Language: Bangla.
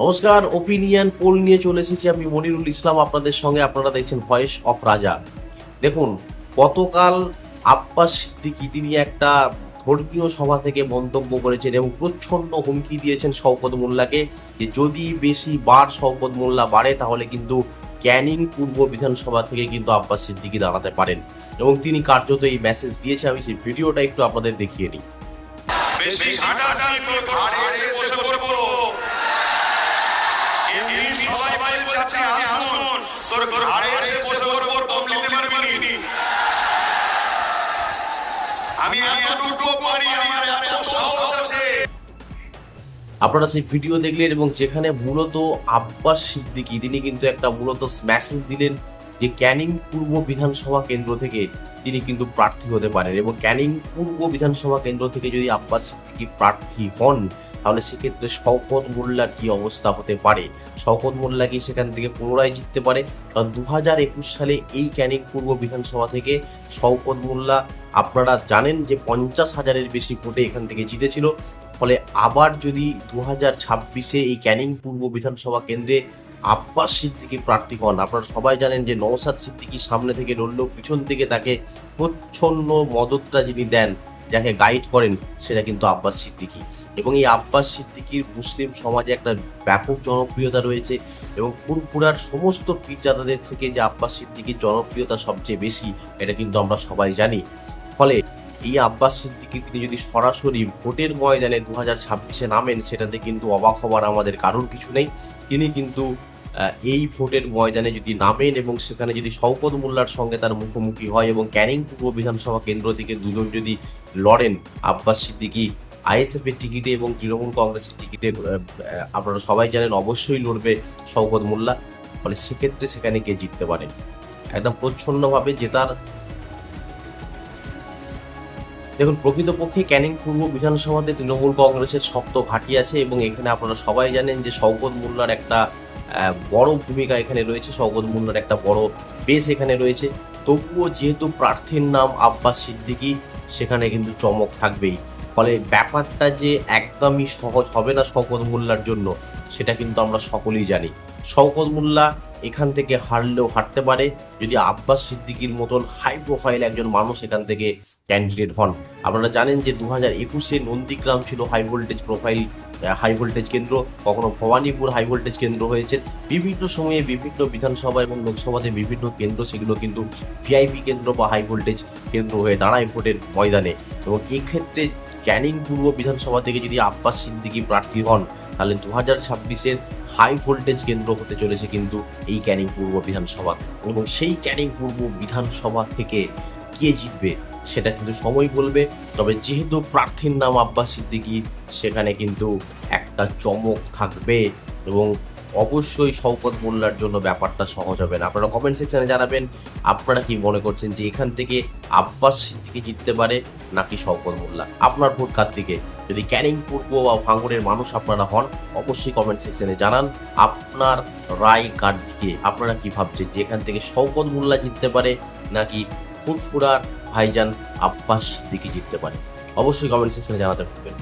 নমস্কার ওপিনিয়ন পোল নিয়ে চলে এসেছি আমি মনিরুল ইসলাম, আপনাদের সঙ্গে আপনারা দেখছেন ভয়েস অফ রাজা দেখুন, গতকাল আব্বাস সিদ্দিকি, তিনি একটা ধর্মীয় সভা থেকে মন্তব্য করেছেন এবং প্রচ্ছন্ন হুমকি দিয়েছেন শওকত মোল্লাকে যে যদি বেশি বার শওকত মোল্লা বাড়ে, তাহলে কিন্তু ক্যানিং পূর্ব বিধানসভা থেকে কিন্তু আব্বাস সিদ্দিকি দাঁড়াতে পারেন। এবং তিনি কার্যত এই মেসেজ দিয়েছে আমি সেই ভিডিওটা একটু আপনাদের দেখিয়ে নিই বেশি হাঁটাহাঁটি তোর ঘাড়ে এসে বসে পড়ব এমনি আসুন। তোর ঘাড়ে এসে বসে দম নিতে পারবি আমি এতটুকু পারি আমার এত সাহস আছে। আপনারা সেই ভিডিও দেখলেন এবং যেখানে মূলত আব্বাস সিদ্দিকী, তিনি কিন্তু একটা মূলত মেসেজ দিলেন যে ক্যানিং পূর্ব বিধানসভা কেন্দ্র থেকে তিনি কিন্তু প্রার্থী হতে পারেন এবং ক্যানিং পূর্ব বিধানসভা কেন্দ্র থেকে যদি আব্বাস সিদ্দিকী প্রার্থী হন তাহলে সেক্ষেত্রে শওকত মোল্লার কি অবস্থা হতে পারে? শওকত মোল্লা কি সেখান থেকে পুনরায় জিততে পারে? কারণ দু হাজার একুশ সালে এই ক্যানিং পূর্ব বিধানসভা থেকে শওকত মোল্লা, আপনারা জানেন যে পঞ্চাশ হাজারের বেশি ভোটে এখান থেকে জিতেছিল। ফলে আবার যদি দু হাজার ছাব্বিশে এই ক্যানিং পূর্ব বিধানসভা কেন্দ্রে আব্বাস সিদ্দিকি প্রার্থী হন, আপনারা সবাই জানেন যে নওসাদ সিদ্দিকি সামনে থেকে লড়লেও পিছন থেকে তাকে প্রচ্ছন্ন মদতটা যিনি দেন, যাকে গাইড করেন, সেটা কিন্তু আব্বাস সিদ্দিকি। এবং এই আব্বাস সিদ্দিকির মুসলিম সমাজে একটা ব্যাপক জনপ্রিয়তা রয়েছে এবং ফুরপুরার সমস্ত পীরজাদাদের থেকে যে আব্বাস সিদ্দিকির জনপ্রিয়তা সবচেয়ে বেশি, এটা কিন্তু আমরা সবাই জানি। ফলে এই আব্বাস সিদ্দিকি তিনি যদি সরাসরি ভোটের ময়দানে দু হাজার ছাব্বিশে নামেন, সেটাতে কিন্তু অবাক হবার আমাদের কারোর কিছু নেই। তিনি কিন্তু এই ভোটের ময়দানে যদি নামেন এবং সেখানে যদি শওকত মোল্লার সঙ্গে তার মুখোমুখি হয় এবং ক্যানিং পূর্ব বিধানসভা কেন্দ্র থেকে দুজন যদি লড়েন, আব্বাস সিদ্দিকি আইএসএফ এর টিকিটে এবং তৃণমূল কংগ্রেসের টিকিটে আপনারা সবাই জানেন অবশ্যই লড়বে শওকত মোল্লা। ফলে সেক্ষেত্রে সেখানে কে জিততে পারে একদম প্রচ্ছন্নভাবে জেতার দেখুন, প্রকৃতপক্ষে ক্যানিং পূর্ব বিধানসভাতে তৃণমূল কংগ্রেসের শক্ত ঘাঁটি আছে এবং এখানে আপনারা সবাই জানেন যে শওকত মোল্লার একটা বড় ভূমিকা এখানে রয়েছে। শওকত মোল্লার একটা বড় বেস এখানে রয়েছে। তবুও যেহেতু প্রার্থীর নাম আব্বাস সিদ্দিকি, সেখানে কিন্তু চমক থাকবেই। ফলে ব্যাপারটা যে একদমই সহজ হবে না শওকত মোল্লার জন্য, সেটা কিন্তু আমরা সকলেই জানি। শওকত মোল্লা এখান থেকে হারলেও হারতে পারে, যদি আব্বাস সিদ্দিকির মতন হাই প্রোফাইল একজন মানুষ এখান থেকে ক্যান্ডিডেট হন। আপনারা জানেন যে দু হাজার একুশে নন্দীগ্রাম ছিল high voltage profile high voltage কেন্দ্র, কখনো ভবানীপুর হাই ভোল্টেজ কেন্দ্র হয়েছে। বিভিন্ন সময়ে বিভিন্ন বিধানসভা এবং লোকসভাতে বিভিন্ন কেন্দ্র, সেগুলো কিন্তু ভিআইপি কেন্দ্র বা হাই ভোল্টেজ কেন্দ্র হয়ে দাঁড়ায় ভোটের ময়দানে। এবং এক্ষেত্রে ক্যানিং পূর্ব বিধানসভা থেকে যদি আব্বাস সিদ্দিকি প্রার্থী হন, তাহলে দু হাজার ছাব্বিশের হাই ভোল্টেজ কেন্দ্র হতে চলেছে কিন্তু এই ক্যানিং পূর্ব বিধানসভা। এবং সেই ক্যানিং পূর্ব বিধানসভা থেকে কে জিতবে, সেটা কিন্তু সময় বলবে। তবে যেহেতু প্রার্থীর নাম আব্বাস সিদ্দিকি, সেখানে কিন্তু একটা চমক থাকবে। এবং অবশ্যই শওকত মোল্লার জন্য ব্যাপারটা সহজ হবে না। আপনারা কমেন্ট সেকশনে জানাবেন, আপনারা কি মনে করছেন যে এখান থেকে আব্বাস সিদ্দিকি জিততে পারে নাকি শওকত মোল্লা? আপনার ভোট কার দিকে? যদি ক্যানিং পূর্ব বা ভাঙড়ের মানুষ আপনারা হন, অবশ্যই কমেন্ট সেকশনে জানান। আপনার রায় কার দিকে? আপনারা কি ভাবছেন যে এখান থেকে শওকত মোল্লা জিততে পারে নাকি ফুরফুরার ভাইজান আব্বাস দিকে জিততে পারে? অবশ্যই কমেন্ট সেকশনে জানাতে পারবেন